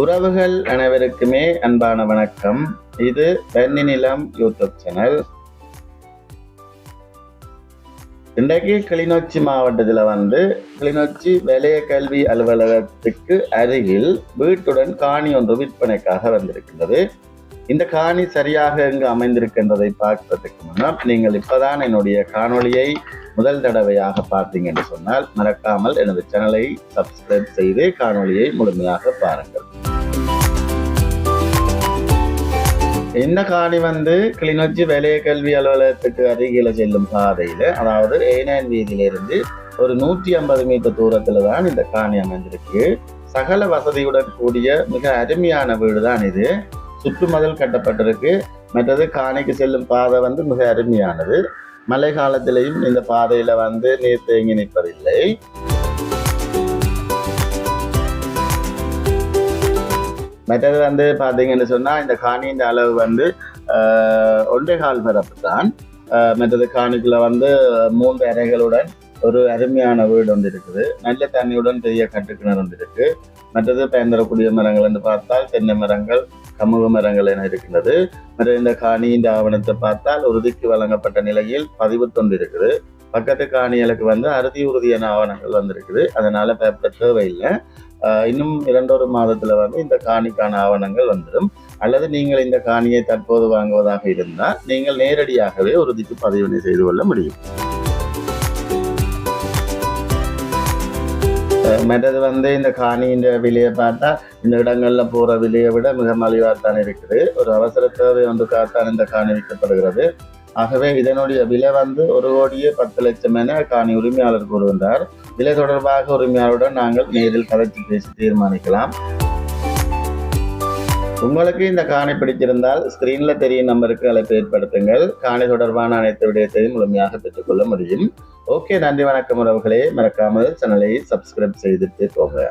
உறவுகள் அனைவருக்குமே அன்பான வணக்கம். இது வெண்ணி நிலம் யூடியூப் சேனல். இன்றைக்கு கிளிநொச்சி மாவட்டத்தில் வந்து கிளிநொச்சி வலய கல்வி அலுவலகத்துக்கு அருகில் வீட்டுடன் காணி ஒன்று விற்பனைக்காக வந்திருக்கின்றது. இந்த காணி சரியாக எங்கு அமைந்திருக்கின்றதை பார்ப்பதற்கு முன்னால் நீங்கள் இப்பதான் என்னுடைய காணொளியை முதல் தடவையாக பார்த்தீங்க என்று சொன்னால் மறக்காமல் எனது சேனலை சப்ஸ்கிரைப் செய்து காணொளியை முழுமையாக பாருங்கள். இந்த காணி வந்து கிளிநொச்சி வலய கல்வி அலுவலகத்துக்கு அருகில செல்லும் பாதையில அதாவது ஏனான் வீதியிலிருந்து ஒரு நூற்றி ஐம்பது மீட்டர் தூரத்துல தான் இந்த காணி அமைஞ்சிருக்கு சகல வசதியுடன் கூடிய மிக அருமையான வீடு தான் இது. சுற்றுமதில் கட்டப்பட்டிருக்கு. மற்றது காணிக்கு செல்லும் பாதை வந்து மிக அருமையானது. மழை காலத்திலையும் இந்த பாதையில வந்து நீர் தேங்கி நிற்பதில்லை. மற்றது வந்து பார்த்தீங்கன்னு சொன்னால் இந்த காணியின் அளவு வந்து ஒன்றே கால் பரப்பு தான். மற்றது காணிக்குள்ள வந்து மூன்று அறைகளுடன் ஒரு அருமையான வீடு ஒன்று இருக்குது. நல்ல தண்ணியுடன் பெரிய கட்டுக்கிணறு ஒன்று இருக்கு. மற்றது பயன்பெறக்கூடிய மரங்கள் என்று பார்த்தால் தென்னை மரங்கள் சமூக மரங்கள் என இருக்கின்றது. மற்ற இந்த காணியின் ஆவணத்தை பார்த்தால் உறுதிக்கு வழங்கப்பட்ட நிலையில் பதிவு தொண்டு இருக்குது. பக்கத்து காணிகளுக்கு வந்து அறுதி உறுதியான ஆவணங்கள் வந்திருக்குது. அதனால பயப்பட தேவையில்லை. இன்னும் இரண்டொரு மாதத்தில் வந்து இந்த காணிக்கான ஆவணங்கள் வந்துடும். அல்லது நீங்கள் இந்த காணியை தற்போது வாங்குவதாக இருந்தால் நீங்கள் நேரடியாகவே உறுதிக்கு பதிவினை செய்து கொள்ள முடியும். மற்றது வந்து இந்த காணியின் விலையை பார்த்தா இந்த இடங்களில் போகிற விலையை விட மிக மலிவாகத்தான் இருக்குது. ஒரு அவசர தேவை ஒன்றுக்காகத்தான் இந்த காணி விற்கப்படுகிறது. ஆகவே இதனுடைய விலை வந்து ஒரு கோடியே பத்து லட்சம் என காணி உரிமையாளர் கூறுகின்றார். விலை தொடர்பாக உரிமையாளருடன் நாங்கள் நேரில் கதைச்சு பேசி தீர்மானிக்கலாம். உங்களுக்கு இந்த காணி பிடிச்சிருந்தால் ஸ்க்ரீனில் தெரியும் நம்பருக்கு அழைப்பு ஏற்படுத்துங்கள். காணி தொடர்பான அனைத்து விடயத்தையும் முழுமையாக பெற்றுக்கொள்ள முடியும். ஓகே நன்றி வணக்கம் உறவுகளே. மறக்காமல் சேனலை சப்ஸ்கிரைப் செய்துட்டு போங்க.